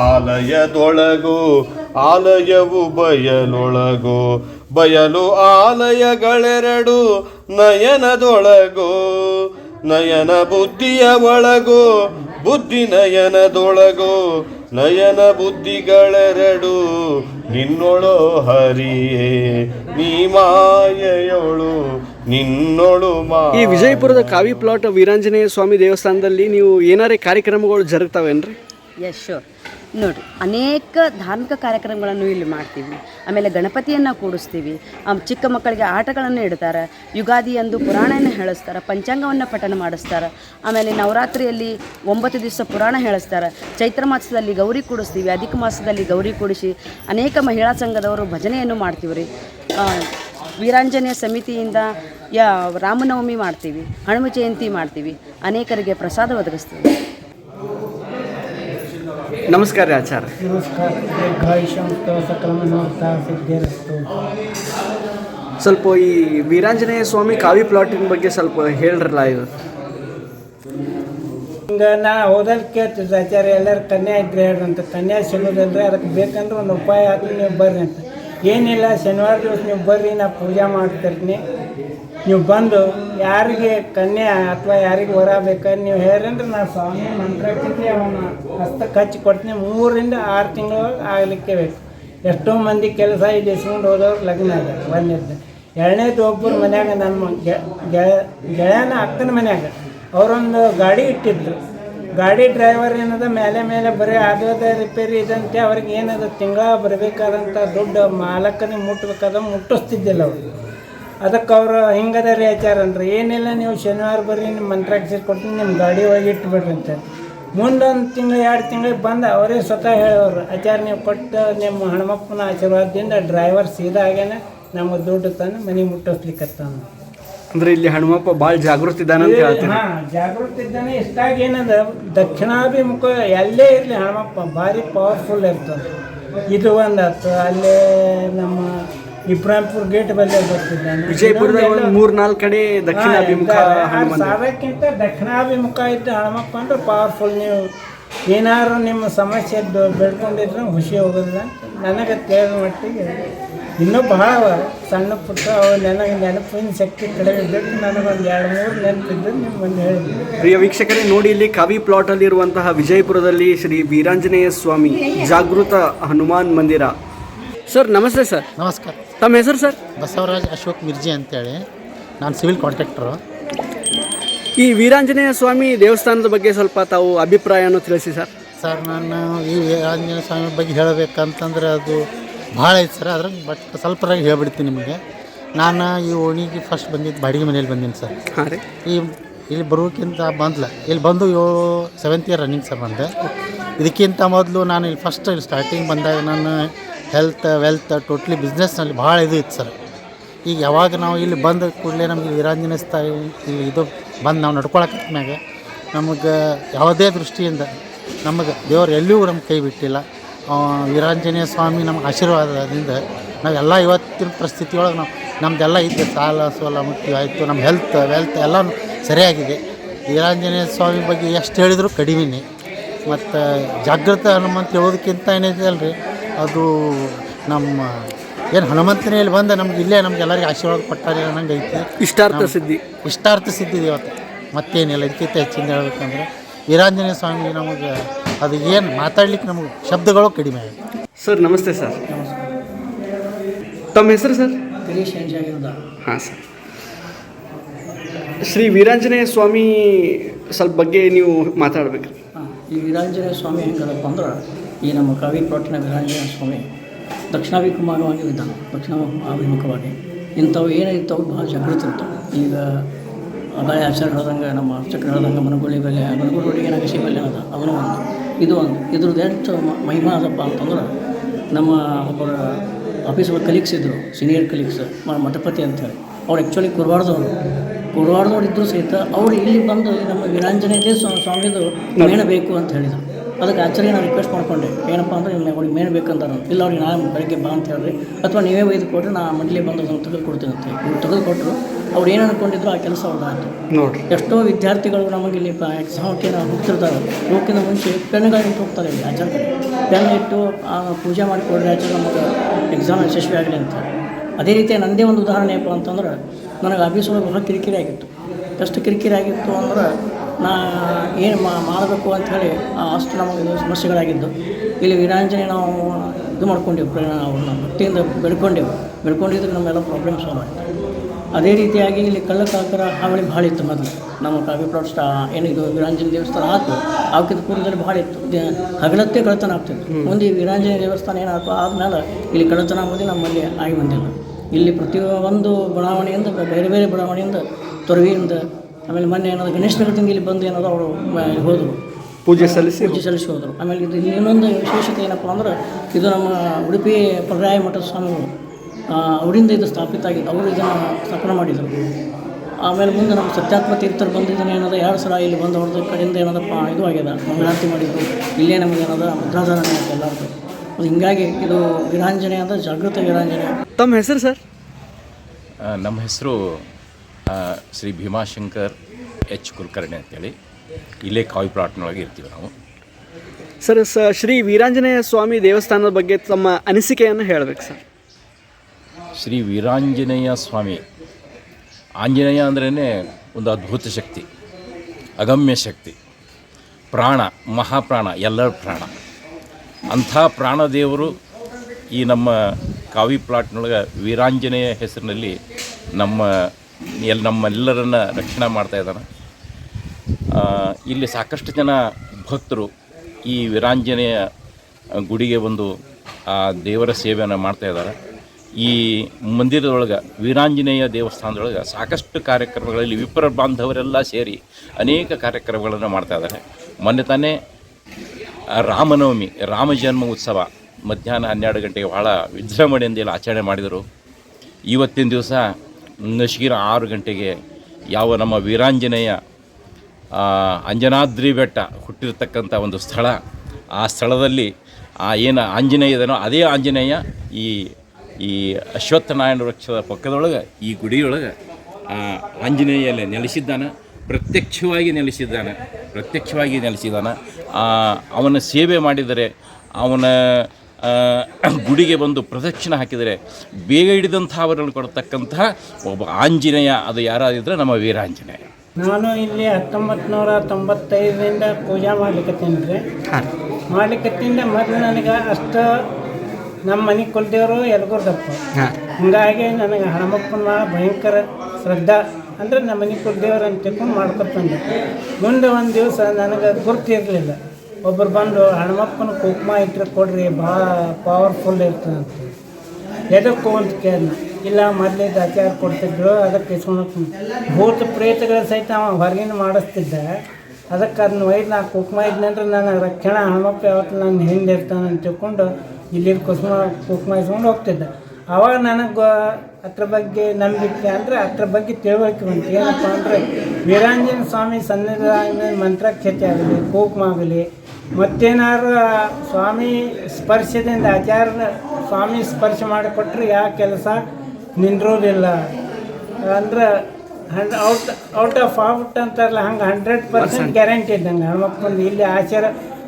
ಆಲಯದೊಳಗೋ ಆಲಯವು ಬಯಲೊಳಗು ಬಯಲು ಆಲಯಗಳೆರಡು ನಯನದೊಳಗೋ. ನಯನ ಬುದ್ಧಿಯ ಒಳಗೋ ಬುದ್ಧಿ ನಯನದೊಳಗೋ. ನಯನ ಬುದ್ಧಿಗಳೆರಡು ನಿನ್ನೊಳು ಹರಿಯೇ ನೀ ಮಾಯೆಯೊಳು ನಿನ್ನೊಳು ಮಾ ಈ ವಿಜಯಪುರದ ಕಾವಿ ಪ್ಲಾಟ್ ವೀರಾಂಜನೇಯ ಸ್ವಾಮಿ ದೇವಸ್ಥಾನದಲ್ಲಿ ನೀವು ಏನಾರೇ ಕಾರ್ಯಕ್ರಮಗಳು ಜರುಗ್ತಾವೇನ್ರಿ? ಎಸ್ ಶೋರ್ ನೋಡಿರಿ, ಅನೇಕ ಧಾರ್ಮಿಕ ಕಾರ್ಯಕ್ರಮಗಳನ್ನು ಇಲ್ಲಿ ಮಾಡ್ತೀವಿ. ಆಮೇಲೆ ಗಣಪತಿಯನ್ನು ಕೂಡಿಸ್ತೀವಿ. ಚಿಕ್ಕ ಮಕ್ಕಳಿಗೆ ಆಟಗಳನ್ನು ಇಡ್ತಾರೆ. ಯುಗಾದಿ ಅಂದು ಪುರಾಣವನ್ನು ಹೇಳಿಸ್ತಾರೆ, ಪಂಚಾಂಗವನ್ನು ಪಠಣ ಮಾಡಿಸ್ತಾರೆ. ಆಮೇಲೆ ನವರಾತ್ರಿಯಲ್ಲಿ ಒಂಬತ್ತು ದಿವಸ ಪುರಾಣ ಹೇಳಿಸ್ತಾರೆ. ಚೈತ್ರ ಮಾಸದಲ್ಲಿ ಗೌರಿ ಕೂಡಿಸ್ತೀವಿ, ಅಧಿಕ ಮಾಸದಲ್ಲಿ ಗೌರಿ ಕೂಡಿಸಿ ಅನೇಕ ಮಹಿಳಾ ಸಂಘದವರು ಭಜನೆಯನ್ನು ಮಾಡ್ತೀವಿ ರೀ ವೀರಾಂಜನೇಯ ಸಮಿತಿಯಿಂದ ಯಾ ರಾಮನವಮಿ ಮಾಡ್ತೀವಿ, ಹನುಮ ಜಯಂತಿ ಮಾಡ್ತೀವಿ, ಅನೇಕರಿಗೆ ಪ್ರಸಾದ ಒದಗಿಸ್ತೀವಿ. ನಮಸ್ಕಾರ ರೀ ಆಚಾರ್ಯ. ನಮಸ್ಕಾರ. ಸ್ವಲ್ಪ ಈ ವೀರಾಂಜನೇಯ ಸ್ವಾಮಿ ಕಾವಿ ಪ್ಲಾಟಿನ ಬಗ್ಗೆ ಸ್ವಲ್ಪ ಹೇಳ್ರಲ್ಲ ಇದು. ಹಿಂಗೆ ನಾ ಹೋದಲ್ಲಿ ಕೇಳ್ತಿದ್ದೆ ಆಚಾರ್ಯ ಎಲ್ಲರೂ ಕನ್ಯಾ ಇದ್ರೆ ಹೇಳ್ರಿ ಅಂತ. ಕನ್ಯಾ ಸಿಗೋದಲ್ರಿ ಅದಕ್ಕೆ ಬೇಕಂದ್ರೆ ಒಂದು ಉಪಾಯ ಹಾಕಿ ನೀವು ಬರ್ರಿ ಅಂತ. ಏನಿಲ್ಲ, ಶನಿವಾರ ದಿವಸ ನೀವು ಬರ್ರಿ, ನಾ ಪೂಜೆ ಮಾಡ್ತಿರ್ತೀನಿ. ನೀವು ಬಂದು ಯಾರಿಗೆ ಕನ್ಯೆ ಅಥವಾ ಯಾರಿಗೆ ವರ ಬೇಕಾದ್ರೆ ನೀವು ಹೇಳ್ರಂದ್ರೆ ನಾನು ಸ್ವಾಮಿ ಮಂತ್ರಕ್ಕೆ ಅವನ ಹಸ್ತ ಕಚ್ಚಿ ಕೊಡ್ತೀನಿ. ಮೂರರಿಂದ ಆರು ತಿಂಗಳು ಆಗಲಿಕ್ಕೆ ಬೇಕು. ಎಷ್ಟೋ ಮಂದಿ ಕೆಲಸ ಇದೆ ಇಸ್ಕೊಂಡು ಹೋದವ್ರು ಲಗ್ನ ಆಗ ಒಂದನೇದ್ದು ಎರಡನೇದು ಒಬ್ಬರು ಮನ್ಯಾಗ ನನ್ನ ಗೆಳೆಯನ ಅಕ್ಕನ ಮನ್ಯಾಗ, ಅವರೊಂದು ಗಾಡಿ ಇಟ್ಟಿದ್ರು. ಗಾಡಿ ಡ್ರೈವರ್ ಏನದ, ಮೇಲೆ ಮೇಲೆ ಬರೀ ಆಗೋದ ರಿಪೇರಿ ಇದಂತೆ ಅವ್ರಿಗೆ ಏನದ, ತಿಂಗಳ ಬರಬೇಕಾದಂಥ ದುಡ್ಡು ಮಾಲಕನೇ ಮುಟ್ಟಬೇಕಾದ ಮುಟ್ಟಿಸ್ತಿದ್ದಿಲ್ಲ ಅವರು. ಅದಕ್ಕೆ ಅವರು ಹಿಂಗದ ರೀ ಆಚಾರ ಅಂದ್ರೆ ಏನಿಲ್ಲ ನೀವು ಶನಿವಾರ ಬರ್ರಿ ನಿಮ್ಮ ಮಂತ್ರಾಕ್ಷಿ ಕೊಟ್ಟು ನಿಮ್ಮ ಗಾಡಿ ಒಳಗೆ ಇಟ್ಬಿಡ್ರಿ ಅಂತ. ಮುಂದೊಂದು ತಿಂಗಳು, ಎರಡು ತಿಂಗಳಿಗೆ ಬಂದು ಅವರೇ ಸ್ವತಃ ಹೇಳೋರು, ಆಚಾರ, ನೀವು ಕೊಟ್ಟು ನಿಮ್ಮ ಹಣಮಪ್ಪನ ಆಶೀರ್ವಾದದಿಂದ ಡ್ರೈವರ್ ಸೀದಾ ಆಗ್ಯಾನ, ನಮಗೆ ದುಡ್ಡು ತಂದು ಮನೆ ಮುಟ್ಟಿಸ್ಲಿಕ್ಕತ್ತಾನ ಅಂದ್ರೆ ಇಲ್ಲಿ ಹನುಮಪ್ಪ ಭಾಳ ಜಾಗೃತ ಇದ್ದಾನೆ ಅಂತ ಹೇಳ್ತೀನಿ. ಹಾ ಜಾಗೃತಿ ಇದ್ದಾನೆ ಇಷ್ಟಾಗಿ ಏನಂದ್ರೆ ದಕ್ಷಿಣಾಭಿಮುಖ ಎಲ್ಲೇ ಇರಲಿ ಹನುಮಪ್ಪ ಭಾರಿ ಪವರ್ಫುಲ್ ಇರ್ತದೆ. ಇದು ಒಂದು ಆತು ಅಲ್ಲೇ ನಮ್ಮ ಇಬ್ರಾಹಿಂಪುರ ಗೇಟ್ ಬಲ್ಲಿ ಬರ್ತಿದ್ದಾನೆ. ವಿಜಯಪುರದಾಗ ಒಂದು ಮೂರ್ ನಾಲ್ಕು ಕಡೆ ದಕ್ಷಿಣ ಅಭಿಮುಖ ಹನುಮಂತ. ಸಾಧಕ್ಕಿಂತ ದಕ್ಷಿಣಾಭಿಮುಖ ಇದ್ದ ಹನುಮಪ್ಪ ಅಂದ್ರೆ ಪವರ್ಫುಲ್ ನೀವು ಏನಾದ್ರು ನಿಮ್ಮ ಸಮಸ್ಯೆ ಬೆಳ್ಕೊಂಡಿದ್ರೆ ಖುಷಿ ಹೋಗೋದಿಲ್ಲ ನನಗೆ ತಿಳಿದ ಮಟ್ಟಿಗೆ. ಇನ್ನೂ ಬಹಳ ಅವ ಸಣ್ಣ ಪುಟ್ಟ ನನಗೆ ನೆನಪಿನ ಶಕ್ತಿ ಕಡಿಮೆ ಇದ್ದಕ್ಕೆ ನನಗೊಂದು ಎರಡು ಮೂರು ನೆನಪಿದ್ದು ನಿಮ್ಗೆ ಬಂದು ಹೇಳಿದ್ದೀನಿ ಪ್ರಿಯ ವೀಕ್ಷಕರೇ ನೋಡಿ ಇಲ್ಲಿ ಕವಿ ಪ್ಲಾಟ್ ಅಲ್ಲಿ ಇರುವಂತಹ ವಿಜಯಪುರದಲ್ಲಿ ಶ್ರೀ ವೀರಾಂಜನೇಯ ಸ್ವಾಮಿ ಜಾಗೃತ ಹನುಮಾನ್ ಮಂದಿರ. ಸರ್ ನಮಸ್ತೆ ಸರ್. ನಮಸ್ಕಾರ. ತಮ್ಮ ಹೆಸರು ಸರ್? ಬಸವರಾಜ್ ಅಶೋಕ್ ಮಿರ್ಜಿ ಅಂತೇಳಿ. ನಾನು ಸಿವಿಲ್ ಕಾಂಟ್ರಾಕ್ಟರು ಈ ವೀರಾಂಜನೇಯ ಸ್ವಾಮಿ ದೇವಸ್ಥಾನದ ಬಗ್ಗೆ ಸ್ವಲ್ಪ ತಾವು ಅಭಿಪ್ರಾಯವನ್ನು ತಿಳಿಸಿ ಸರ್. ಸರ್ ನಾನು ಈ ವೀರಾಂಜನೇಯ ಸ್ವಾಮಿ ಬಗ್ಗೆ ಹೇಳಬೇಕಂತಂದ್ರೆ ಅದು ಭಾಳ ಐತೆ ಸರ್ ಆದ್ರೆ ಬಟ್ ಸ್ವಲ್ಪರಾಗಿ ಹೇಳ್ಬಿಡ್ತೀನಿ ನಿಮಗೆ. ನಾನು ಈ ಓಣಿಗೆ ಫಸ್ಟ್ ಬಂದಿದ್ದು ಬಾಡಿಗೆ ಮನೇಲಿ ಬಂದೀನಿ ಸರ್. ಹಾಂ ರೀ. ಈ ಇಲ್ಲಿ ಬರೋಕ್ಕಿಂತ ಬಂದ್ಲ. ಇಲ್ಲಿ ಬಂದು ಏಳು ಸೆವೆಂತ್ ಇಯರ್ ರನ್ನಿಂಗ್ ಸರ್ ಬಂದೆ ಇದಕ್ಕಿಂತ ಮೊದಲು ನಾನು ಇಲ್ಲಿ ಫಸ್ಟ್ ಇಲ್ಲಿ ಸ್ಟಾರ್ಟಿಂಗ್ ಬಂದಾಗ ನಾನು ಹೆಲ್ತ್ ವೆಲ್ತ್ ಟೋಟ್ಲಿ ಬಿಸ್ನೆಸ್ನಲ್ಲಿ ಭಾಳ ಇದು ಇತ್ತು ಸರ್. ಈಗ ಯಾವಾಗ ನಾವು ಇಲ್ಲಿ ಬಂದ ಕೂಡಲೇ ನಮಗೆ ವೀರಾಂಜನೇಯ ಸ್ಥಾಯಿ ಇಲ್ಲಿ ಇದು ಬಂದು ನಾವು ನಡ್ಕೊಳಕ್ಕೆ ಮ್ಯಾಗ ನಮಗೆ ಯಾವುದೇ ದೃಷ್ಟಿಯಿಂದ ನಮಗೆ ದೇವರು ಎಲ್ಲಿಯೂ ನಮ್ಮ ಕೈ ಬಿಟ್ಟಿಲ್ಲ. ವೀರಾಂಜನೇಯ ಸ್ವಾಮಿ ನಮ್ಗೆ ಆಶೀರ್ವಾದದಿಂದ ನಾವೆಲ್ಲ ಇವತ್ತಿನ ಪರಿಸ್ಥಿತಿಯೊಳಗೆ ನಾವು ನಮ್ಮದೆಲ್ಲ ಇದ್ದು ಸಾಲ ಸೋಲ ಮುಕ್ತಿ ಆಯಿತು ನಮ್ಮ ಹೆಲ್ತ್ ವೆಲ್ತ್ ಎಲ್ಲ ಸರಿಯಾಗಿದೆ. ವೀರಾಂಜನೇಯ ಸ್ವಾಮಿ ಬಗ್ಗೆ ಎಷ್ಟು ಹೇಳಿದರೂ ಕಡಿಮೆನೇ. ಮತ್ತು ಜಾಗೃತ ಹನುಮಂತ ಹೇಳೋದಕ್ಕಿಂತ ಏನಿದೆ ಅಲ್ರಿ? ಅದು ನಮ್ಮ ಏನು ಹನುಮಂತನೇ ಇಲ್ಲಿ ಬಂದು ನಮ್ಗೆ ಇಲ್ಲೇ ನಮ್ಗೆ ಎಲ್ಲರಿಗೆ ಆಶೀರ್ವಾದ ಕೊಟ್ಟಾರೆ ಅನ್ನಂಗೆ ಐತಿ. ಇಷ್ಟಾರ್ಥ ಸಿದ್ಧಿ. ಇಷ್ಟಾರ್ಥ ಸಿದ್ಧಿದೆ ಇವತ್ತು. ಮತ್ತೇನಿಲ್ಲ ಇದಕ್ಕಿಂತ ಹೆಚ್ಚಿಂದ ಹೇಳ್ಬೇಕಂದ್ರೆ ವೀರಾಂಜನೇಯ ಸ್ವಾಮಿ ನಮಗೆ ಅದು ಏನು ಮಾತಾಡ್ಲಿಕ್ಕೆ ನಮಗೆ ಶಬ್ದಗಳು ಕಡಿಮೆ ಆಗಿದೆ. ಸರ್ ನಮಸ್ತೆ ಸರ್. ತಮ್ಮ ಹೆಸರು ಸರ್? ಗಿರೀಶ್ ಹಾಂ ಸರ್. ಶ್ರೀ ವೀರಾಂಜನೇಯ ಸ್ವಾಮಿ ಸ್ವಲ್ಪ ಬಗ್ಗೆ ನೀವು ಮಾತಾಡ್ಬೇಕು. ಹಾಂ ಈ ವೀರಾಂಜನೇಯ ಸ್ವಾಮಿ ಹೆಂಗದಪ್ಪ ಅಂದ್ರೆ ಈ ನಮ್ಮ ಕವಿ ಪ್ಲಾಟಿನ ವೀರಾಂಜನೇಯ ಸ್ವಾಮಿ ದಕ್ಷಿಣಾಭಿಮುಖವಾಗಿ ಇದ್ದಾನೆ. ದಕ್ಷಿಣ ಅಭಿಮುಖವಾಗಿ. ಇಂಥವು ಏನಿರ್ತವೆ ಭಾಳ ಜಾಗೃತಿ ಇರ್ತವೆ ಈಗ ಅಗಾಳೆ ಆಚಾರ ಹೇಳ್ದಂಗೆ ನಮ್ಮ ಅರ್ಚಕರು ಹೇಳ್ದಂಗೆ ಮನಗುಳಿ ಬೆಲೆ ಮನಗುಳಿ ನಗಸಿ ಬೆಲೆ ಅದ ಅವನು ಒಂದು. ಇದು ಒಂದು. ಇದ್ರದ್ದು ಎಷ್ಟು ಮಹಿಮಾ ಅದಪ್ಪ ಅಂತಂದ್ರೆ ನಮ್ಮ ಒಬ್ಬರ ಆಫೀಸ್ ಕಲೀಗ್ಸ್ ಇದ್ದರು ಸೀನಿಯರ್ ಕಲೀಗ್ಸ್ ಮಠಪತಿ ಅಂತೇಳಿ ಅವ್ರು ಆ್ಯಕ್ಚುಲಿ ಕುರ್ವಾಡ್ದವರು. ಕುರ್ವಾಡ್ದವ್ರು ಇದ್ದರೂ ಸಹಿತ ಅವರು ಇಲ್ಲಿ ಬಂದು ನಮ್ಮ ವೀರಾಂಜನೇಯ ಸ್ವಾಮಿ ಸ್ವಾಮಿದು ಮೇಣ ಬೇಕು ಅಂತ ಹೇಳಿದರು. ಅದಕ್ಕೆ ಆಚಾರ್ಯ ನಾನು ರಿಕ್ವೆಸ್ಟ್ ಮಾಡ್ಕೊಂಡೆ. ಏನಪ್ಪ ಅಂದ್ರೆ ಇಲ್ಲಿ ಅವ್ರಿಗೆ ಮೇಣ ಬೇಕಂತಾರೆ ಇಲ್ಲ ಅವ್ರಿಗೆ ನಾನು ಬೆಳಗ್ಗೆ ಬಾ ಅಂತ ಹೇಳ್ರಿ. ಅಥವಾ ನೀವೇ ಒಯ್ದು ಕೊಟ್ಟರೆ ನಾನು ಮಂಡಳಿ ಬಂದು ಅದನ್ನು ತೆಗೆದುಕೊಡ್ತೀನಿ ಅಂತ ಇವ್ರು ತೆಗೆದು ಕೊಟ್ಟರು ಅವ್ರು ಏನು ಅಂದ್ಕೊಂಡಿದ್ರು ಆ ಕೆಲಸ ಅವ್ರದ್ದಾಯ್ತು ನೋಡಿರಿ. ಎಷ್ಟೋ ವಿದ್ಯಾರ್ಥಿಗಳು ನಮಗೆ ಇಲ್ಲಿ ಎಕ್ಸಾಮ್ಗೆ ಹೋಗ್ತಿರ್ತಾರೆ. ಹೋಗ್ಕಿಂತ ಮುಂಚೆ ಪೆನ್ಗಳು ಇಟ್ಟು ಹೋಗ್ತಾರೆ ಇಲ್ಲಿ ಆಚಾರ್ಯ ಪೆನ್ ಇಟ್ಟು ಆ, ಪೂಜೆ ಮಾಡಿಕೊಡ್ರಿ ಆಚಾರ್ಯ ನಮಗೆ ಎಕ್ಸಾಮ್ ಯಶಸ್ವಿ ಆಗಲಿ ಅಂತ. ಅದೇ ರೀತಿ ನನ್ನದೇ ಒಂದು ಉದಾಹರಣೆ ಏನಪ್ಪ ಅಂತಂದ್ರೆ ನನಗೆ ಆಫೀಸ್ ಒಳಗೆ ಬಹಳ ಕಿರಿಕಿರಿ ಆಗಿತ್ತು. ಎಷ್ಟು ಕಿರಿಕಿರಿ ಆಗಿತ್ತು ಅಂದ್ರೆ ನಾ ಏನು ಮಾಡಬೇಕು ಅಂಥೇಳಿ ಅಷ್ಟು ನಮಗೆ ಸಮಸ್ಯೆಗಳಾಗಿದ್ದು. ಇಲ್ಲಿ ವೀರಾಂಜನೆ ನಾವು ಇದು ಮಾಡ್ಕೊಂಡೆವು ನಾವು ನಮ್ಮ ಭಕ್ತಿಯಿಂದ ಬೆಳ್ಕೊಂಡೆವು ಬೆಳ್ಕೊಂಡಿದ್ರೆ ನಮ್ಮೆಲ್ಲ ಪ್ರಾಬ್ಲಮ್ ಸಾಲ್ವ್ ಆಯಿತು ಅದೇ ರೀತಿಯಾಗಿ ಇಲ್ಲಿ ಕಳ್ಳಕಾಕರ ಹಾವಳಿ ಭಾಳ ಇತ್ತು ಮೊದಲು. ನಮ್ಮ ಕಾವ್ಯ ಪ್ಲಾಟ್ಸ್ ಏನಿದು ವೀರಾಂಜನ ದೇವಸ್ಥಾನ ಆಯ್ತು ಅವಕ್ಕಿಂತ ಪೂರ್ವದಲ್ಲಿ ಭಾಳ ಇತ್ತು. ಹಗಲತ್ತೆ ಕಳ್ಳತನ ಆಗ್ತಿತ್ತು. ಮುಂದೆ ಈ ವೀರಾಂಜನ ದೇವಸ್ಥಾನ ಏನಾಯ್ತು ಆದಮೇಲೆ ಇಲ್ಲಿ ಕಳ್ಳತನ ಮುಂದೆ ನಮ್ಮಲ್ಲಿ ಆಗಿ ಬಂದಿಲ್ಲ ಇಲ್ಲಿ ಪ್ರತಿಯೊಂದು ಬಡಾವಣೆಯಿಂದ ಬೇರೆ ಬೇರೆ ಬಡಾವಣೆಯಿಂದ ತೊರವಿಯಿಂದ ಆಮೇಲೆ ಮೊನ್ನೆ ಏನಾದ್ರು ಗಣೇಶ ನಗರದಿಂದ ಇಲ್ಲಿ ಬಂದು ಏನಾದ್ರು ಅವರು ಹೋದರು. ಪೂಜೆ ಸಲ್ಲಿಸಿ ಪೂಜೆ ಸಲ್ಲಿಸಿ ಹೋದರು. ಆಮೇಲೆ ಇದು ಇನ್ನೊಂದು ವಿಶೇಷತೆ ಏನಪ್ಪ ಅಂದ್ರೆ ಇದು ನಮ್ಮ ಉಡುಪಿ ಪರ್ಯಾಯ ಮಠದ ಸ್ವಾಮಿಗಳು. ಅವರಿಂದ ಇದು ಸ್ಥಾಪಿತ ಆಗಿದೆ ಅವರು ಇದನ್ನು ಸ್ಥಾಪನೆ ಮಾಡಿದರು. ಆಮೇಲೆ ಮುಂದೆ ನಮ್ಮ ಸತ್ಯಾತ್ಮ ತೀರ್ಥರು ಬಂದಿದ್ದಾನೆ ಏನದ ಎರಡು ಸಲ ಇಲ್ಲಿ ಬಂದು ಹೊಡೆದ ಕಡೆಯಿಂದ ಏನದಪ್ಪ ಇದು ಆಗ್ಯದ ಮಂಗಳಾರತಿ ಮಾಡಿದ್ದು ಇಲ್ಲೇ ನಮಗೆ ಏನದ ಮುದ್ರಾಧಾರಣೆ ಆಯ್ತು ಅದು ಹಿಂಗಾಗಿ ಇದು ವೀರಾಂಜನೆ ಅಂದರೆ ಜಾಗೃತ ವೀರಾಂಜನೆ. ತಮ್ಮ ಹೆಸರು ಸರ್? ನಮ್ಮ ಹೆಸರು ಶ್ರೀ ಭೀಮಾಶಂಕರ್ ಎಚ್ ಕುಲಕರ್ಣಿ ಅಂತೇಳಿ. ಇಲ್ಲೇ ಕಾವಿ ಪ್ಲಾಟ್ನೊಳಗೆ ಇರ್ತೀವಿ ನಾವು. ಸರ್ ಸ ಶ್ರೀ ವೀರಾಂಜನೇಯ ಸ್ವಾಮಿ ದೇವಸ್ಥಾನದ ಬಗ್ಗೆ ತಮ್ಮ ಅನಿಸಿಕೆಯನ್ನು ಹೇಳಬೇಕು ಸರ್. ಶ್ರೀ ವೀರಾಂಜನೇಯ ಸ್ವಾಮಿ. ಆಂಜನೇಯ ಅಂದ್ರೇ ಒಂದು ಅದ್ಭುತ ಶಕ್ತಿ, ಅಗಮ್ಯ ಶಕ್ತಿ. ಪ್ರಾಣ, ಮಹಾಪ್ರಾಣ, ಎಲ್ಲರ ಪ್ರಾಣ. ಅಂಥ ಪ್ರಾಣದೇವರು ಈ ನಮ್ಮ ಕಾವಿ ಪ್ಲಾಟ್ನೊಳಗೆ ವೀರಾಂಜನೇಯ ಹೆಸರಿನಲ್ಲಿ ನಮ್ಮ, ಎಲ್ ನಮ್ಮೆಲ್ಲರನ್ನು ರಕ್ಷಣೆ ಮಾಡ್ತಾ ಇದ್ದಾನೆ. ಇಲ್ಲಿ ಸಾಕಷ್ಟು ಜನ ಭಕ್ತರು ಈ ವೀರಾಂಜನೇಯ ಗುಡಿಗೆ ಒಂದು ಆ ದೇವರ ಸೇವೆಯನ್ನು ಮಾಡ್ತಾ ಇದ್ದಾರೆ. ಈ ಮಂದಿರದೊಳಗೆ, ವೀರಾಂಜನೇಯ ದೇವಸ್ಥಾನದೊಳಗೆ ಸಾಕಷ್ಟು ಕಾರ್ಯಕ್ರಮಗಳಲ್ಲಿ ವಿಪ್ರ ಬಾಂಧವರೆಲ್ಲ ಸೇರಿ ಅನೇಕ ಕಾರ್ಯಕ್ರಮಗಳನ್ನು ಮಾಡ್ತಾ ಇದ್ದಾರೆ. ಮೊನ್ನೆ ತಾನೇ ರಾಮನವಮಿ, ರಾಮ ಜನ್ಮ ಉತ್ಸವ ಮಧ್ಯಾಹ್ನ ಹನ್ನೆರಡು ಗಂಟೆಗೆ ಭಾಳ ವಿಜೃಂಭಣೆಯಿಂದ ಇಲ್ಲಿ ಆಚರಣೆ ಮಾಡಿದರು. ಇವತ್ತಿನ ದಿವಸ ನಶಿಗಿರ ಆರು ಗಂಟೆಗೆ ಯಾವ ನಮ್ಮ ವೀರಾಂಜನೇಯ ಅಂಜನಾದ್ರಿ ಬೆಟ್ಟ ಹುಟ್ಟಿರತಕ್ಕಂಥ ಒಂದು ಸ್ಥಳ, ಆ ಸ್ಥಳದಲ್ಲಿ ಆ ಏನು ಆಂಜನೇಯ ಇದನೋ ಅದೇ ಆಂಜನೇಯ ಈ ಈ ಅಶ್ವತ್ಥನಾರಾಯಣ ವೃಕ್ಷದ ಪಕ್ಕದೊಳಗೆ ಈ ಗುಡಿಯೊಳಗೆ ಆ ಆಂಜನೇಯಲ್ಲಿ ನೆಲೆಸಿದ್ದಾನೆ ಪ್ರತ್ಯಕ್ಷವಾಗಿ ನೆಲೆಸಿದ್ದಾನೆ ಪ್ರತ್ಯಕ್ಷವಾಗಿ ನೆಲೆಸಿದ್ದಾನೆ. ಆ, ಅವನ ಸೇವೆ ಮಾಡಿದರೆ ಅವನ ಗುಡಿಗೆ ಬಂದು ಪ್ರದಕ್ಷಿಣೆ ಹಾಕಿದರೆ ಬೇಗ ಹಿಡಿದಂಥವರನ್ನು ಕೊಡ್ತಕ್ಕಂತಹ ಒಬ್ಬ ಆಂಜನೇಯ ಅದು ಯಾರಾದಿದ್ರೆ ನಮ್ಮ ವೀರಾಂಜನೇಯ. ನಾನು ಇಲ್ಲಿ ಹತ್ತೊಂಬತ್ತು ನೂರ ತೊಂಬತ್ತೈದರಿಂದ ಪೂಜೆ ಮಾಡ್ಲಿಕ್ಕತ್ತೀನಿ ರೀ. ಮಾಡ್ಲಿಕ್ಕತ್ತಿಂದ ಮೊದಲು ನನಗೆ ಅಷ್ಟು ನಮ್ಮ ಮನೆ ಕುಲದೇವರು ಯಲಗುರ್ದಪ್ಪ ಹಂಗಾಗಿ ನನಗೆ ಹನುಮಪ್ಪನ ಭಯಂಕರ ಶ್ರದ್ಧಾ ಅಂದ್ರೆ ನಮ್ಮ ಮನೆ ಕುಲದೇವ್ರು ಅಂತ ತಿಳ್ಕೊಂಡು ಮಾಡ್ಕೊತಂದೆ ಮುಂದೆ ಒಂದು ದಿವಸ ನನಗೆ ಗುರ್ತಿರಲಿಲ್ಲ. ಒಬ್ಬರು ಬಂದು ಹನುಮಪ್ಪನ ಕುಂಕುಮ ಇಟ್ಟರೆ ಕೊಡ್ರಿ ಭಾಳ ಪವರ್ಫುಲ್ ಇರ್ತದಂತ ಎದಕ್ಕೆ ಅಂತ ಕೇಳ ಇಲ್ಲ ಮೊದಲಿದ್ದ ಆಚಾರ ಕೊಡ್ತಿದ್ರು ಅದಕ್ಕೆ ಇಸ್ಕೊಂಡು ಭೂತ ಪ್ರೇತಗಳ ಸಹಿತ ಅವ ಹೊರಗಿನ ಮಾಡಿಸ್ತಿದ್ದ. ಅದಕ್ಕೆ ಅದನ್ನ ಒಯ್ದು ನಾ ಕುಕ್ಮ ಇದ್ನಂದ್ರೆ ನನ್ನ ರಕ್ಷಣಾ ಹನುಮಪ್ಪ ಯಾವತ್ತು ನನ್ನ ಹಿಂದೆ ಇರ್ತಾನೆ ಅಂತ ತಿಳ್ಕೊಂಡು ಇಲ್ಲಿ ಕುಸುಮ ಕುಕ್ಮ ಇಸ್ಕೊಂಡು ಹೋಗ್ತಿದ್ದ ಅವಾಗ ನನಗೆ ಅದ್ರ ಬಗ್ಗೆ ನಂಬಿಕೆ ಅಂದರೆ ಅದ್ರ ಬಗ್ಗೆ ತಿಳುವಳಿಕೆ ಬಂತು ಏನಪ್ಪ ಅಂದರೆ ವೀರಾಂಜನ ಸ್ವಾಮಿ ಸನ್ನಿಧಾನ ಮಂತ್ರಕ್ಷತೆ ಆಗಲಿ ಕುಕ್ಮ ಆಗಲಿ ಮತ್ತೇನಾದ್ರು ಸ್ವಾಮಿ ಸ್ಪರ್ಶದಿಂದ ಆಚಾರ ಸ್ವಾಮಿ ಸ್ಪರ್ಶ ಮಾಡಿಕೊಟ್ರೆ ಯಾವ ಕೆಲಸ ನಿಂದಿರೋದಿಲ್ಲ. ಅಂದ್ರೆ hun out out of out ಅಂತಾರಲ್ಲ ಹಂಗೆ ಹಂಡ್ರೆಡ್ ಪರ್ಸೆಂಟ್ ಗ್ಯಾರಂಟಿ ಇದ್ದಂಗೆ. ಹನುಮಪ್ಪಂದು ಇಲ್ಲಿ ಆಚಾರ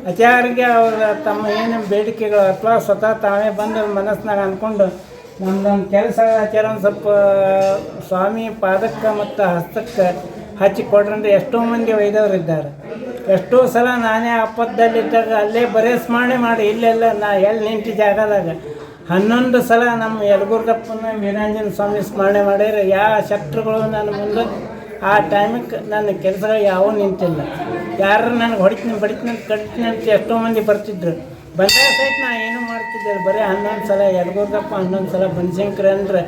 ಆಚಾರ್ಯಗೆ ಅವರ ತಮ್ಮ ಏನೇನು ಬೇಡಿಕೆಗಳು ಅಥವಾ ಸ್ವತಃ ತಾವೇ ಬಂದು ಮನಸ್ಸಿನಾಗ ಅಂದ್ಕೊಂಡು ನಮ್ದೊಂದು ಕೆಲಸ ಆಚಾರ ಒಂದು ಸ್ವಲ್ಪ, ಸ್ವಾಮಿ ಪಾದಕ್ಕೆ ಮತ್ತು ಹಸ್ತಕ್ಕೆ ಹಚ್ಚಿ ಕೊಡ್ರಂದ್ರೆ ಎಷ್ಟೋ ಮಂದಿ ಒಯ್ದವ್ರು ಇದ್ದಾರೆ. ಎಷ್ಟೋ ಸಲ ನಾನೇ ಅಪ್ಪದ್ದಲ್ಲಿದ್ದಾಗ ಅಲ್ಲೇ ಬರೇ ಸ್ಮರಣೆ ಮಾಡಿ ಇಲ್ಲೆಲ್ಲ ನಾ ಎಲ್ಲಿ ನಿಂತಿ ಜಾಗದಾಗ ಹನ್ನೊಂದು ಸಲ ನಮ್ಮ ಯಲಗುರ್ಗಪ್ಪನ ವೀರಾಂಜನ ಸ್ವಾಮಿ ಸ್ಮರಣೆ ಮಾಡಿದ್ರೆ ಯಾವ ಶತ್ರುಗಳು ನನ್ನ ಮುಂದೆ ಆ ಟೈಮಿಗೆ ನನ್ನ ಕೆಲಸಗಳು ಯಾವೂ ನಿಂತಿಲ್ಲ. ಯಾರು ನನಗೆ ಹೊಡಿತೀನಿ ಬಡಿತೀನಿ ಅಂತ ಕಡಿತೀನಿ ಅಂತ ಎಷ್ಟೋ ಮಂದಿ ಬರ್ತಿದ್ರು. ಬಂದಾಗ ಸಹಿತ ನಾ ಏನು ಮಾಡ್ತಿದ್ದೆ ಬರೀ ಹನ್ನೊಂದು ಸಲ ಯಲಗುರ್ಗಪ್ಪ ಹನ್ನೊಂದು ಸಲ ಬನಶಂಕರ ಅಂದ್ರೆ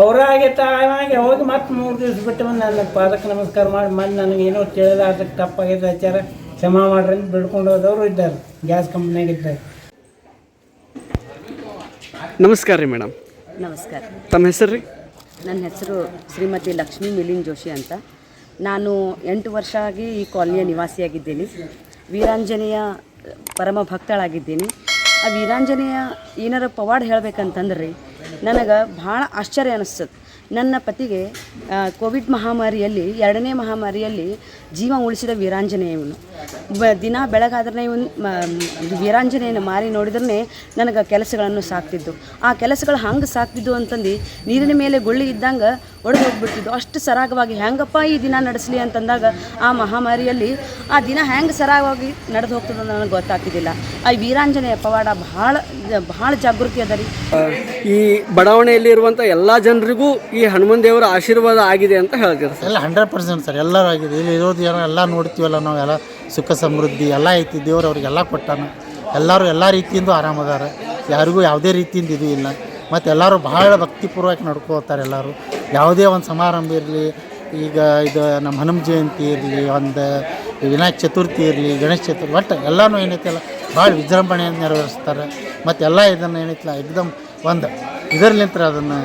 ಅವರಾಗೆ ತಾವಾಗಿ ಹೋಗಿ ಮತ್ತೆ ಮೂರು ದಿವಸ ಬಿಟ್ಟು ಬಂದು ನನ್ನ ಪಾದಕ್ಕೆ ನಮಸ್ಕಾರ ಮಾಡಿ ಮನೆ ನನಗೇನೋ ತಿಳಿದ ಅದಕ್ಕೆ ತಪ್ಪಾಗಿದೆ ಆಚಾರ ಕ್ಷಮ ಮಾಡ್ರಿ ಅಂತ ಬಿಡ್ಕೊಂಡು ಹೋದವರು ಇದ್ದಾರೆ ಗ್ಯಾಸ್ ಕಂಪ್ನಿಯಾಗ ಇದ್ದಾರೆ. ನಮಸ್ಕಾರ ರೀ ಮೇಡಮ್. ನಮಸ್ಕಾರ. ತಮ್ಮ ಹೆಸರು ರೀ? ನನ್ನ ಹೆಸರು ಶ್ರೀಮತಿ ಲಕ್ಷ್ಮೀ ಮಿಲಿನ್ ಜೋಶಿ ಅಂತ. ನಾನು ಎಂಟು ವರ್ಷ ಆಗಿ ಈ ಕಾಲನಿಯ ನಿವಾಸಿಯಾಗಿದ್ದೀನಿ. ವೀರಾಂಜನೇಯ ಪರಮ ಭಕ್ತಳಾಗಿದ್ದೀನಿ. ಆ ವೀರಾಂಜನೇಯ ಏನಾರ ಪವಾಡ್ ಹೇಳ್ಬೇಕಂತಂದ್ರೆ ನನಗೆ ಭಾಳ ಆಶ್ಚರ್ಯ ಅನಿಸ್ತದೆ ನನ್ನ ಪತಿಗೆ ಕೋವಿಡ್ ಮಹಾಮಾರಿಯಲ್ಲಿ, ಎರಡನೇ ಮಹಾಮಾರಿಯಲ್ಲಿ ಜೀವ ಉಳಿಸಿದ ವೀರಾಂಜನೇಯವನು. ಬ ದಿನ ಬೆಳಗಾದ್ರೆ ಇವನು ವೀರಾಂಜನೆಯನ್ನ ಮಾರಿ ನೋಡಿದ್ರೆ ನನಗೆ ಕೆಲಸಗಳನ್ನು ಸಾಕ್ತಿದ್ದು. ಆ ಕೆಲಸಗಳು ಹಂಗೆ ಸಾಕ್ತಿದ್ದು ಅಂತಂದು ನೀರಿನ ಮೇಲೆ ಗುಳ್ಳಿ ಇದ್ದಂಗೆ ಒಡೆದು ಹೋಗ್ಬಿಡ್ತಿದ್ದು ಅಷ್ಟು ಸರಾಗವಾಗಿ ಹೆಂಗಪ್ಪ ಈ ದಿನ ನಡೆಸಲಿ ಅಂತಂದಾಗ ಆ ಮಹಾಮಾರಿಯಲ್ಲಿ ಆ ದಿನ ಹೆಂಗೆ ಸರಾಗವಾಗಿ ನಡೆದು ಹೋಗ್ತದೆ ನನಗೆ ಗೊತ್ತಾಗ್ತಿದ್ದಿಲ್ಲ. ಆ ವೀರಾಂಜನೆಯ ಪವಾಡ ಭಾಳ ಭಾಳ ಜಾಗೃತಿ ಅದ ರೀ. ಈ ಬಡಾವಣೆಯಲ್ಲಿ ಇರುವಂಥ ಎಲ್ಲ ಜನರಿಗೂ ಈ ಹನುಮನ್ ದೇವರ ಆಶೀರ್ವಾದ ಆಗಿದೆ ಅಂತ ಹೇಳ್ತೀರಾ ಸರ್? ಎಲ್ಲ ಹಂಡ್ರೆಡ್ ಪರ್ಸೆಂಟ್ ಸರ್ ಎಲ್ಲರೂ ಆಗಿದೆ. ಇಲ್ಲಿ ಇರೋದು ಏನೋ ಎಲ್ಲ ನೋಡ್ತೀವಲ್ಲ ನಾವು ಎಲ್ಲ ಸುಖ ಸಮೃದ್ಧಿ ಎಲ್ಲ ಐತಿ, ದೇವ್ರು ಅವ್ರಿಗೆಲ್ಲ ಕೊಟ್ಟಾನ. ಎಲ್ಲರೂ ಎಲ್ಲ ರೀತಿಯಿಂದ ಆರಾಮದಾರ. ಯಾರಿಗೂ ಯಾವುದೇ ರೀತಿಯಿಂದ ಇದು ಇಲ್ಲ. ಮತ್ತು ಎಲ್ಲರೂ ಭಾಳ ಭಕ್ತಿಪೂರ್ವಕ ನಡ್ಕೋತಾರೆ ಎಲ್ಲರೂ. ಯಾವುದೇ ಒಂದು ಸಮಾರಂಭ ಇರಲಿ, ಈಗ ಇದು ನಮ್ಮ ಹನುಮ ಜಯಂತಿ ಇರಲಿ, ಒಂದು ವಿನಾಯಕ ಚತುರ್ಥಿ ಇರಲಿ, ಗಣೇಶ ಚತುರ್ಥಿ, ಒಟ್ಟು ಎಲ್ಲನೂ ಏನೈತಲ್ಲ ಭಾಳ ವಿಜೃಂಭಣೆಯನ್ನು ನೆರವೇರಿಸ್ತಾರೆ. ಮತ್ತು ಎಲ್ಲ ಇದನ್ನು ಏನೈತಿಲ್ಲ, ಎಕ್ದಮ್ ಒಂದು ಇದರ್ಲಿಂತ್ರ ಅದನ್ನು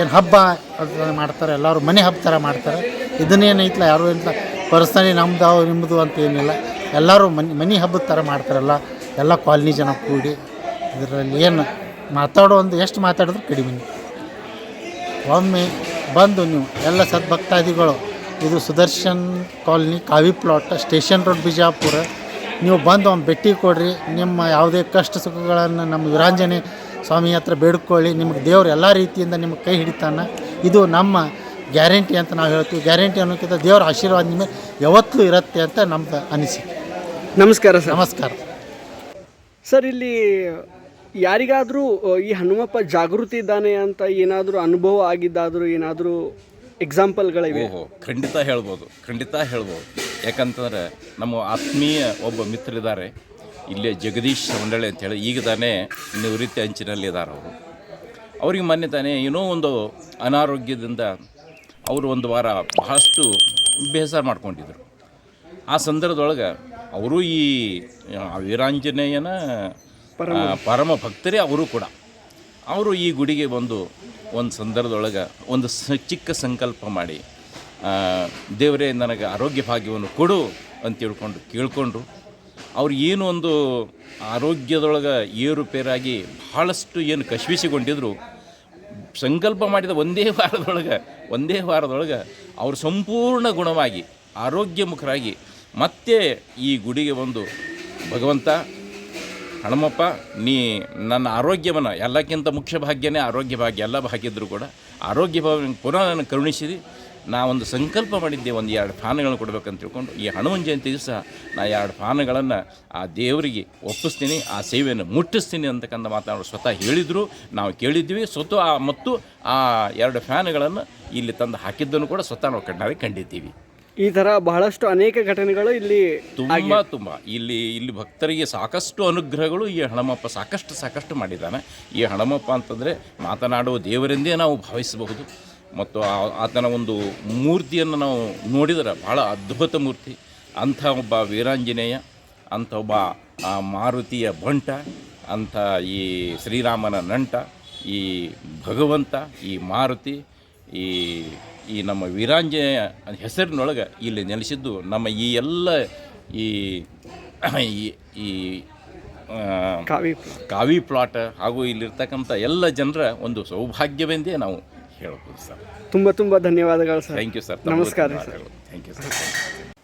ಏನು ಹಬ್ಬ ಅದನ್ನು ಮಾಡ್ತಾರೆ, ಎಲ್ಲರೂ ಮನೆ ಹಬ್ಬ ಥರ ಮಾಡ್ತಾರೆ. ಇದನ್ನೇನೈತಿಲ್ಲ, ಯಾರು ಏನಿಲ್ಲ ಪರ್ಸನಲಿ ನಮ್ದು ಅವ್ರು ನಿಮ್ಮದು ಅಂತ ಏನಿಲ್ಲ. ಎಲ್ಲರೂ ಮನೆ ಮನೆ ಹಬ್ಬದ ಥರ ಮಾಡ್ತಾರಲ್ಲ, ಎಲ್ಲ ಕಾಲ್ನಿ ಜನ ಕೂಡಿ ಇದರಲ್ಲಿ ಏನು ಮಾತಾಡೋ ಒಂದು ಎಷ್ಟು ಮಾತಾಡಿದ್ರು ಕಡಿಮೆ ಒಮ್ಮೆ ಬಂದು ನೀವು, ಎಲ್ಲ ಸದ್ಭಕ್ತಾದಿಗಳು, ಇದು Sudarshan colony Kavi plot, station road Bijapur, ನೀವು ಬಂದು ಒಮ್ಮೆ ಭೇಟಿ ಕೊಡ್ರಿ, ನಿಮ್ಮ ಯಾವುದೇ ಕಷ್ಟ ಸುಖಗಳನ್ನು ನಮ್ಮ ವಿರಾಂಜನೆ ಸ್ವಾಮಿ ಹತ್ರ ಬೇಡ್ಕೊಳ್ಳಿ, ನಿಮಗೆ ದೇವ್ರು ಎಲ್ಲ ರೀತಿಯಿಂದ ನಿಮಗೆ ಕೈ ಹಿಡಿತಾನೆ. ಇದು ನಮ್ಮ ಗ್ಯಾರಂಟಿ ಅಂತ ನಾವು ಹೇಳ್ತೀವಿ. ಗ್ಯಾರಂಟಿ ಅನ್ನೋಕ್ಕಿಂತ ದೇವರ ಆಶೀರ್ವಾದ ಮೇಲೆ ಯಾವತ್ತೂ ಇರುತ್ತೆ ಅಂತ ನಮ್ದು ಅನಿಸಿಕೆ. ನಮಸ್ಕಾರ ಸರ್. ನಮಸ್ಕಾರ. ಸರ್ ಇಲ್ಲಿ ಯಾರಿಗಾದರೂ ಈ ಹನುಮಪ್ಪ ಜಾಗೃತಿ ಇದ್ದಾನೆ ಅಂತ ಏನಾದರೂ ಅನುಭವ ಆಗಿದ್ದಾದರೂ ಏನಾದರೂ ಎಕ್ಸಾಂಪಲ್ಗಳಿವೆ ಓಹೋ ಖಂಡಿತ ಹೇಳ್ಬೋದು ಖಂಡಿತ ಹೇಳ್ಬೋದು. ಯಾಕಂತಂದ್ರೆ ನಮ್ಮ ಆತ್ಮೀಯ ಒಬ್ಬ ಮಿತ್ರರಿದ್ದಾರೆ. ಇಲ್ಲೇ ಜಗದೀಶ್ ಮಂಡಳಿ ಅಂತೇಳಿ ಈಗ ತಾನೇ ನಿವೃತ್ತಿ ಅಂಚಿನಲ್ಲಿ ಇದ್ದಾರೆ ಅವರು. ಅವ್ರಿಗೆ ಮೊನ್ನೆ ತಾನೇ ಏನೋ ಒಂದು ಅನಾರೋಗ್ಯದಿಂದ ಅವರು ಒಂದು ವಾರ ಬಹಳಷ್ಟು ಬೇಸರ ಮಾಡ್ಕೊಂಡಿದ್ರು. ಆ ಸಂದರ್ಭದೊಳಗೆ ಅವರು ಈ ವೀರಾಂಜನೇಯನ ಪರಮ ಭಕ್ತರೇ ಅವರು ಕೂಡ. ಅವರು ಈ ಗುಡಿಗೆ ಬಂದು ಒಂದು ಸಂದರ್ಭದೊಳಗೆ ಒಂದು ಸ ಚಿಕ್ಕ ಸಂಕಲ್ಪ ಮಾಡಿ ದೇವರೇ ನನಗೆ ಆರೋಗ್ಯ ಭಾಗ್ಯವನ್ನು ಕೊಡು ಅಂತ ತಿಳ್ಕೊಂಡು ಕೇಳಿಕೊಂಡ್ರು. ಅವ್ರು ಏನು ಒಂದು ಆರೋಗ್ಯದೊಳಗೆ ಏರುಪೇರಾಗಿ ಭಾಳಷ್ಟು ಏನು ಕಶ್ವಿಸಿಕೊಂಡಿದ್ರು ಸಂಕಲ್ಪ ಮಾಡಿದ ಒಂದೇ ವಾರದೊಳಗೆ ಒಂದೇ ವಾರದೊಳಗೆ ಅವರು ಸಂಪೂರ್ಣ ಗುಣವಾಗಿ, ಆರೋಗ್ಯಮುಖರಾಗಿ ಮತ್ತೆ ಈ ಗುಡಿಗೆ ಬಂದು, ಭಗವಂತ, ಹಣಮಪ್ಪ, ನೀ ನನ್ನ ಆರೋಗ್ಯವನ್ನು ಎಲ್ಲಕ್ಕಿಂತ ಮುಖ್ಯ ಭಾಗ್ಯನೇ ಆರೋಗ್ಯ ಭಾಗ್ಯ, ಎಲ್ಲ ಭಾಗ್ಯದ್ರು ಕೂಡ ಆರೋಗ್ಯ ಭಾವ ಪುನಃ ನನ್ನ ಕರುಣಿಸಿದಿ ನಾ ಒಂದು ಸಂಕಲ್ಪ ಮಾಡಿದ್ದೆ ಒಂದು ಎರಡು ಫ್ಯಾನ್ಗಳನ್ನು ಕೊಡಬೇಕಂತ ತಿಳ್ಕೊಂಡು ಈ ಹನುಮನ್ ಜಯಂತಿ ದಿವಸ ನಾ ಎರಡು ಫಾನಗಳನ್ನು ಆ ದೇವರಿಗೆ ಒಪ್ಪಿಸ್ತೀನಿ ಆ ಸೇವೆಯನ್ನು ಮುಟ್ಟಿಸ್ತೀನಿ ಅಂತಕ್ಕಂಥ ಮಾತನಾಡು ಸ್ವತಃ ಹೇಳಿದರು. ನಾವು ಕೇಳಿದ್ವಿ ಸ್ವತಃ ಆ ಮತ್ತು ಆ ಎರಡು ಫ್ಯಾನ್ಗಳನ್ನು ಇಲ್ಲಿ ತಂದು ಹಾಕಿದ್ದನ್ನು ಕೂಡ ಸ್ವತಃ ನಾವು ಕಣ್ಣಾರೆ ಕಂಡಿದ್ದೀವಿ. ಈ ಥರ ಬಹಳಷ್ಟು ಅನೇಕ ಘಟನೆಗಳು ಇಲ್ಲಿ ತುಂಬ ತುಂಬ. ಇಲ್ಲಿ ಇಲ್ಲಿ ಭಕ್ತರಿಗೆ ಸಾಕಷ್ಟು ಅನುಗ್ರಹಗಳು ಈ ಹಣಮಪ್ಪ ಸಾಕಷ್ಟು ಸಾಕಷ್ಟು ಮಾಡಿದ್ದಾನೆ. ಈ ಹಣಮಪ್ಪ ಅಂತಂದರೆ ಮಾತನಾಡುವ ದೇವರೆಂದೇ ನಾವು ಭಾವಿಸಬಹುದು. ಮತ್ತು ಆತನ ಒಂದು ಮೂರ್ತಿಯನ್ನು ನಾವು ನೋಡಿದರೆ ಭಾಳ ಅದ್ಭುತ ಮೂರ್ತಿ. ಅಂಥ ಒಬ್ಬ ವೀರಾಂಜನೇಯ ಅಂಥ ಒಬ್ಬ ಆ ಮಾರುತಿಯ ಬಂಟ ಅಂಥ ಈ ಶ್ರೀರಾಮನ ನಂಟ ಈ ಭಗವಂತ ಈ ಮಾರುತಿ ಈ ಈ ನಮ್ಮ ವೀರಾಂಜನೇಯ ಹೆಸರಿನೊಳಗೆ ಇಲ್ಲಿ ನೆಲೆಸಿದ್ದು ನಮ್ಮ ಈ ಎಲ್ಲ ಈ ಈ- ಕಾವಿ ಕಾವಿ ಪ್ಲಾಟ್ ಹಾಗೂ ಇಲ್ಲಿರ್ತಕ್ಕಂಥ ಎಲ್ಲ ಜನರ ಒಂದು ಸೌಭಾಗ್ಯವೆಂದೇ ನಾವು ಹೇಳ್ಬೋದು ಸರ್. ತುಂಬ ತುಂಬ ಧನ್ಯವಾದಗಳು ಸರ್. ಥ್ಯಾಂಕ್ ಯು ಸರ್ ನಮಸ್ಕಾರ sir. Thank you sir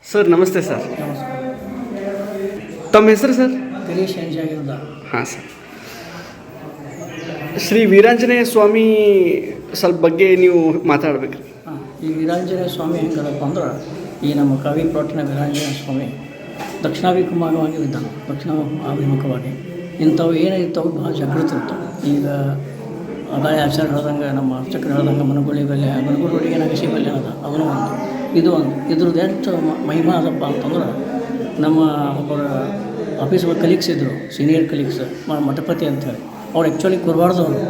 sir ನಮಸ್ತೆ ಸರ್. ತಮ್ಮ ಹೆಸರು ಸರ್? ಎಂಜಾಗಿರ್ದ ಹಾಂ ಸರ್. ಶ್ರೀ ವೀರಾಂಜನೇಯ ಸ್ವಾಮಿ ಸ್ವಲ್ಪ ಬಗ್ಗೆ ನೀವು ಮಾತಾಡ್ಬೇಕು ಹಾಂ ಈ ವೀರಾಂಜನೇಯ ಸ್ವಾಮಿ ಹೆಂಗದಪ್ಪ ಅಂದ್ರೆ ಈ ನಮ್ಮ ಕವಿ ಪ್ರೋಟಿನ ವೀರಾಂಜನೇಯ ಸ್ವಾಮಿ ದಕ್ಷಿಣಾಭಿಮುಖವಾಗಿ ಇದ್ದಾನೆ ದಕ್ಷಿಣ ಅಭಿಮುಖವಾಗಿ ಇಂಥವು ಇರ್ತಾವೆ ಭಾಳ ಜಾಗೃತಿ ಇರ್ತವೆ ಈಗ ಅಗಾಳಿ ಆಚಾರ್ಯ ಹೇಳ್ದಂಗೆ ನಮ್ಮ ಅರ್ಚಕರು ಹೇಳ್ದಂಗೆ ಮನಗುಳಿ ಬೆಲೆ ಮನಗುಳಿಗೆ ನಗಸಿ ಬೆಲೆ ಅದ ಅದನ್ನು ಒಂದು. ಇದು ಒಂದು. ಇದ್ರದ್ದು ಎಷ್ಟು ಮಹಿಮಾ ಅದಪ್ಪ ಅಂತಂದ್ರೆ ನಮ್ಮ ಒಬ್ಬರ ಆಫೀಸ್ ಕಲೀಗ್ಸ್ ಇದ್ದರು ಸೀನಿಯರ್ ಕಲೀಗ್ಸ್ ಮಠಪತಿ ಅಂತೇಳಿ ಅವ್ರು ಆ್ಯಕ್ಚುಲಿ ಕುರ್ವಾಡ್ದವರು.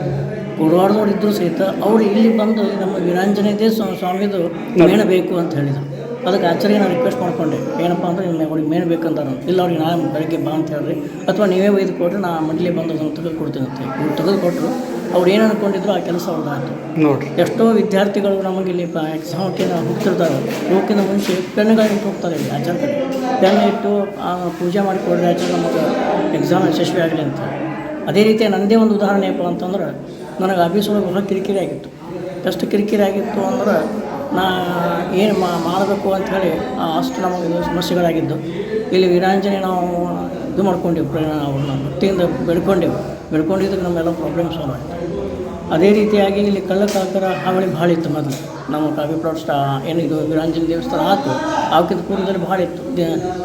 ಕುರ್ವಾಡ್ದವ್ರು ಇದ್ದರೂ ಸಹಿತ ಅವರು ಇಲ್ಲಿ ಬಂದು ನಮ್ಮ ವೀರಾಂಜನೇದೇ ಸ್ವಾಮಿದು ಮೇಣ ಬೇಕು ಅಂತ ಹೇಳಿದರು. ಅದಕ್ಕೆ ಆಚಾರ್ಯ ನಾನು ರಿಕ್ವೆಸ್ಟ್ ಮಾಡ್ಕೊಂಡೆ. ಏನಪ್ಪ ಅಂದ್ರೆ ಇಲ್ಲಿ ಅವ್ರಿಗೆ ಮೇನ್ ಬೇಕಂತಾರೆ. ಇಲ್ಲ ಅವ್ರಿಗೆ ನಾನು ಬೆಳಗ್ಗೆ ಬಾ ಅಂತ ಹೇಳ್ರಿ. ಅಥವಾ ನೀವೇ ಒಯ್ದು ಕೊಟ್ಟರೆ ನಾನು ಮನೇಲಿ ಬಂದು ಅದನ್ನು ತೆಗೆದು ಕೊಡ್ತೀನಿ ಅಂತ ಇವ್ರು ತೆಗೆದು ಕೊಟ್ಟರು ಅವ್ರು ಏನು ಅಂದ್ಕೊಂಡಿದ್ರು ಆ ಕೆಲಸ ಅವ್ರದ್ದಾಯ್ತು ನೋಡಿರಿ. ಎಷ್ಟೋ ವಿದ್ಯಾರ್ಥಿಗಳು ನಮಗೆ ಇಲ್ಲಿ ಪ ಎಕ್ಸಾಮ್ಗೆ ಹೋಗ್ತಿರ್ತಾರೆ ಹೋಗಿನ ಮುಂಚೆ ಪೆನ್ಗಳು ಇಟ್ಟು ಹೋಗ್ತಾರೆ ಇಲ್ಲಿ ಆಚಾರ ಕಡೆ ಪೆನ್ ಇಟ್ಟು ಪೂಜೆ ಮಾಡಿ ಆಚಾರ ನಮಗೆ ಎಕ್ಸಾಮ್ ಯಶಸ್ವಿ ಆಗಲಿ ಅಂತ. ಅದೇ ರೀತಿ ನನ್ನದೇ ಒಂದು ಉದಾಹರಣೆ ಏನಪ್ಪ ಅಂತಂದ್ರೆ ನನಗೆ ಆಫೀಸ್ ಒಳಗೆ ಬಹಳ ಕಿರಿಕಿರಿ ಆಗಿತ್ತು. ಎಷ್ಟು ಕಿರಿಕಿರಿ ಆಗಿತ್ತು ಅಂದ್ರೆ ನಾ ಏನು ಮಾಡಬೇಕು ಅಂಥೇಳಿ ಅಷ್ಟು ನಮಗೆ ಸಮಸ್ಯೆಗಳಾಗಿದ್ದು. ಇಲ್ಲಿ ವೀರಾಂಜನೆ ನಾವು ಇದು ಮಾಡ್ಕೊಂಡೆವು ಅವ್ರನ್ನ ಭಕ್ತಿಯಿಂದ ಬೆಳ್ಕೊಂಡೆವು ಬೆಳ್ಕೊಂಡಿದ್ದಕ್ಕೆ ನಮ್ಮೆಲ್ಲ ಪ್ರಾಬ್ಲಮ್ ಸಾಲ್ವ್ ಆಯಿತು. ಅದೇ ರೀತಿಯಾಗಿ ಇಲ್ಲಿ ಕಳ್ಳಕಾಕರ ಹಾವಳಿ ಭಾಳ ಇತ್ತು ಮೊದಲು. ನಮ್ಮ ಕಾವ್ಯ ಪ್ಲಾಟ್ ಸ್ಟಾ ಏನಿದು ವೀರಾಂಜನ ದೇವಸ್ಥಾನ ಆಯ್ತು ಅವಕ್ಕಿಂತ ಪೂರ್ವದಲ್ಲಿ ಭಾಳ ಇತ್ತು.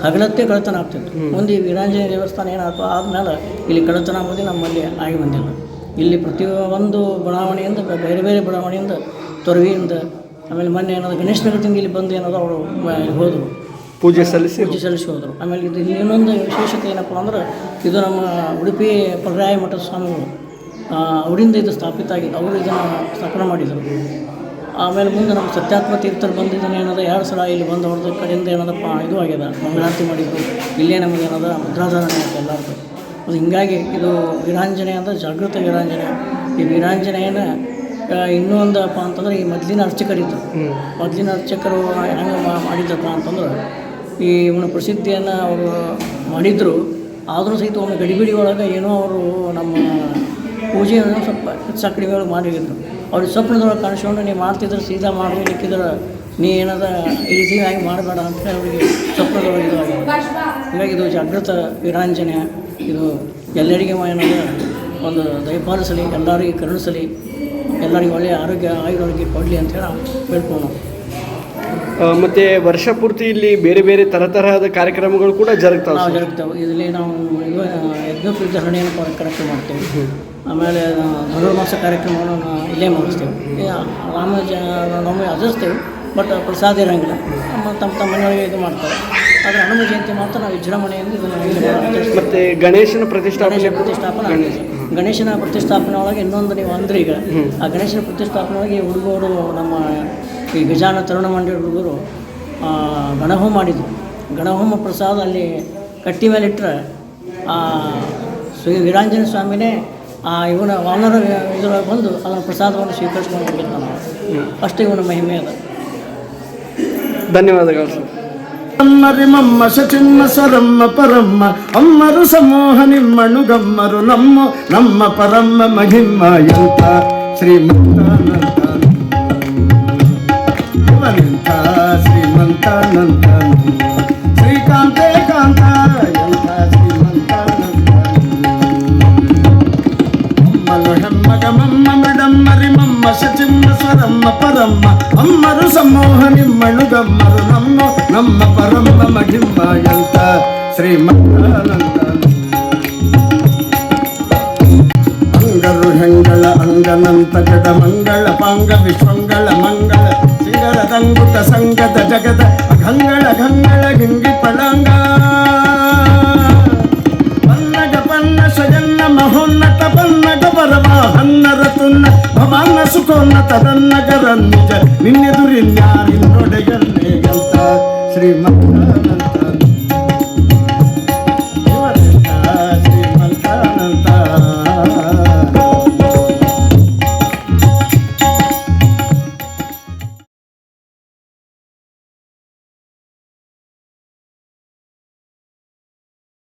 ಹಗಲತ್ತೇ ಕಳ್ಳತನ ಆಗ್ತಿತ್ತು. ಮುಂದೆ ವೀರಾಂಜನ ದೇವಸ್ಥಾನ ಏನಾಯ್ತು ಆದಮೇಲೆ ಇಲ್ಲಿ ಕಳ್ಳತನ ಅನ್ನೋದು ನಮ್ಮಲ್ಲಿ ಆಗಿ ಬಂದಿಲ್ಲ. ಇಲ್ಲಿ ಪ್ರತಿಯೊಂದು ಬಡಾವಣೆಯಿಂದ ಬೇರೆ ಬೇರೆ ಬಡಾವಣೆಯಿಂದ ತೊರವಿಯಿಂದ ಆಮೇಲೆ ಮೊನ್ನೆ ಏನಾದ್ರು ಗಣೇಶ ನಗರದಿಂದ ಇಲ್ಲಿ ಬಂದು ಏನಾದ್ರು ಅವರು ಹೋದರು. ಪೂಜೆ ಸಲ್ಲಿಸಿ ಪೂಜೆ ಸಲ್ಲಿಸಿ ಹೋದರು. ಆಮೇಲೆ ಇದು ಇನ್ನೊಂದು ವಿಶೇಷತೆ ಏನಪ್ಪ ಅಂದ್ರೆ ಇದು ನಮ್ಮ ಉಡುಪಿ ಪರ್ಯಾಯ ಮಠದ ಸ್ವಾಮಿಗಳು. ಅವರಿಂದ ಇದು ಸ್ಥಾಪಿತ ಆಗಿದೆ ಅವರು ಇದನ್ನು ಸ್ಥಾಪನೆ ಮಾಡಿದರು. ಆಮೇಲೆ ಮುಂದೆ ನಮ್ಮ ಸತ್ಯಾತ್ಮ ತೀರ್ಥರು ಬಂದಿದ್ದಾನೆ ಇದನ್ನು ಏನದ ಎರಡು ಸಲ ಇಲ್ಲಿ ಬಂದು ಅವ್ರದ್ದು ಕಡೆಯಿಂದ ಏನದಪ್ಪ ಇದು ಆಗ್ಯದ ಮಂಗಳಾರತಿ ಮಾಡಿದ್ದು ಇಲ್ಲೇ ನಮಗೆ ಏನದ ಮುದ್ರಾಧಾರಣೆ ಆಯ್ತು ಎಲ್ಲರದ್ದು ಅದು ಹಿಂಗಾಗಿ ಇದು ವೀರಾಂಜನೆ ಅಂದರೆ ಜಾಗೃತ ವೀರಾಂಜನೆ. ಈ ವೀರಾಂಜನೆಯನ್ನ ಇನ್ನೂ ಒಂದಪ್ಪ ಅಂತಂದ್ರೆ ಈ ಮೊದಲಿನ ಅರ್ಚಕರಿದ್ದರು ಮೊದಲಿನ ಅರ್ಚಕರು ಹೆಂಗೆ ಮಾಡಿದ್ದಪ್ಪ ಅಂತಂದ್ರೆ ಈ ಇವನ ಪ್ರಸಿದ್ಧಿಯನ್ನು ಅವರು ಮಾಡಿದ್ರು. ಆದರೂ ಸಹಿತ ಒಂದು ಗಡಿಬಿಡಿ ಒಳಗೆ ಏನೋ ಅವರು ನಮ್ಮ ಪೂಜೆಯನ್ನು ಸ್ವಲ್ಪ ಹೆಚ್ಚು ಕಡಿಮೆಗಳು ಮಾಡಿದ್ರು. ಅವ್ರಿಗೆ ಸ್ವಪ್ನದೊಳಗೆ ಕಾಣಿಸ್ಕೊಂಡು ನೀವು ಮಾಡ್ತಿದ್ರೆ ಸೀದಾ ಮಾಡಲಿಕ್ಕಿದ್ರೆ ನೀ ಏನದ ಈ ರೀತಿಯಾಗಿ ಮಾಡಬೇಡ ಅಂತ ಅವರಿಗೆ ಸ್ವಪ್ನದೊಳಗೆ ಇದು ಹೀಗಾಗಿ ಇದು ಜಾಗೃತ ವೀರಾಂಜನೆ. ಇದು ಎಲ್ಲರಿಗೆ ಏನದ ಒಂದು ದಯಪಾಲಿಸಲಿ ಎಲ್ಲರಿಗೆ ಕರುಣಿಸಲಿ ಎಲ್ಲರಿಗೂ ಒಳ್ಳೆಯ ಆರೋಗ್ಯ ಆಯುರೋಗ್ಯ ಕೊಡಲಿ ಅಂತ ಹೇಳಿ ಆ, ಮತ್ತೆ ವರ್ಷ ಪೂರ್ತಿ ಇಲ್ಲಿ ಬೇರೆ ಬೇರೆ ಥರ ತರಹದ ಕಾರ್ಯಕ್ರಮಗಳು ಕೂಡ ಜರುಗ್ತಾವೆ ಜರುಗ್ತಾವೆ. ಇದರಲ್ಲಿ ನಾವು ಯಜ್ಞ ಯಜ್ಞೋಪಯುಕ್ತ ಹರಣಿಯನ್ನು ಕಾರ್ಯ- ಕಾರ್ಯಕ್ರಮ ಮಾಡ್ತೇವೆ. ಆಮೇಲೆ ಧನುರ್ಮಾಸ ಕಾರ್ಯಕ್ರಮವನ್ನು ನಾವು ಇಲ್ಲೇ ಮಾಡಿಸ್ತೇವೆ ರಾಮ ನವಮಿ ಆಚರಿಸ್ತೇವೆ ಬಟ್ ಪ್ರಸಾದ ಇರೋಂಗಿಲ್ಲ. ನಮ್ಮ ತಮ್ಮ ತಮ್ಮ ಮನೆಯೊಳಗೆ ಇದು ಮಾಡ್ತಾರೆ. ಆದರೆ ಹನುಮ ಜಯಂತಿ ಮಾತ್ರ ನಾವು ವಿಜೃಂಭಣೆಯಿಂದ ಇದನ್ನು ಮತ್ತು ಗಣೇಶನ ಪ್ರತಿಷ್ಠಾಪನೆ ಪ್ರತಿಷ್ಠಾಪನೆ. ಗಣೇಶನ ಪ್ರತಿಷ್ಠಾಪನೆ ಒಳಗೆ ಇನ್ನೊಂದು ನೀವು ಅಂದ್ರೆ ಈಗ ಆ ಗಣೇಶನ ಪ್ರತಿಷ್ಠಾಪನೆ ಒಳಗೆ ಹುಡುಗರು ನಮ್ಮ ಈ ಗಜಾನ ತರುಣ ಮಂಡಳಿ ಹುಡುಗರು ಗಣಹೋಮ ಮಾಡಿದರು. ಗಣಹೋಮ ಪ್ರಸಾದ ಅಲ್ಲಿ ಕಟ್ಟಿ ಮೇಲೆ ಇಟ್ಟರೆ ಆ ಶ್ರೀ ವೀರಾಂಜನ ಸ್ವಾಮಿನೇ ಆ ಇವನ ವಾನರ ಇದರೊಳಗೆ ಬಂದು ಅದನ್ನು ಪ್ರಸಾದವನ್ನು ಸ್ವೀಕರಿಸ್ಕೊಂಡು ಹೋಗಿರ್ತಾನೆ ಅಷ್ಟೇ ಇವನ ಮಹಿಮೆ ಅದ. ಧನ್ಯವಾದಗಳು ಸರ್. ಅಮ್ಮರಿ ಮಮ್ಮ ಸಚಿನ್ನ ಸರಮ್ಮ ಪರಮ್ಮ ಅಮ್ಮರು ಸಮೋಹ ನಿಮ್ಮನು ಗಮ್ಮರು ನಮ್ಮ ನಮ್ಮ ಪರಮ್ಮ ಮಹಿಮ್ಮ ಎಂತ? ಶ್ರೀಮಂತಾನಂತ ನಮ್ಮದಮ್ಮ ಅಮ್ಮರು ಸಮೂಹ ನಿಮ್ಮಳು ಗಮ್ಮರು ನಮ್ಮ ನಮ್ಮ ಪರಂಬ ಮಹಿಮಾಯಂತ ಶ್ರೀಮಂತ ಅಂಗರು ಹೆಂಗಳ ಅಂಗನಂತ ಜಡ ಮಂಗಳ ಪಾಂಗ ವಿಶ್ವಂಗಳ ಮಂಗಳ ಸಿಂಗಳ ರಂಗುಟ ಸಂಗದ ಜಗದ ಗಂಗಳ ಗಂಗಳ ಗಿಂಗಿ ಪಳಂಗ ಪನ್ನಗ ಪರಮ ಹನ್ನರ ತುನ್ನ ಭವಾನ್ನ ಸುಖೋನ್ನತ ರನ್ನಗರ ನಿಜ. ನಿನ್ನೆದುರಿನ್ಯಾರಿನ್ನೊಡೆಯನ್ನೇ ಅಂತ ಶ್ರೀಮಂತ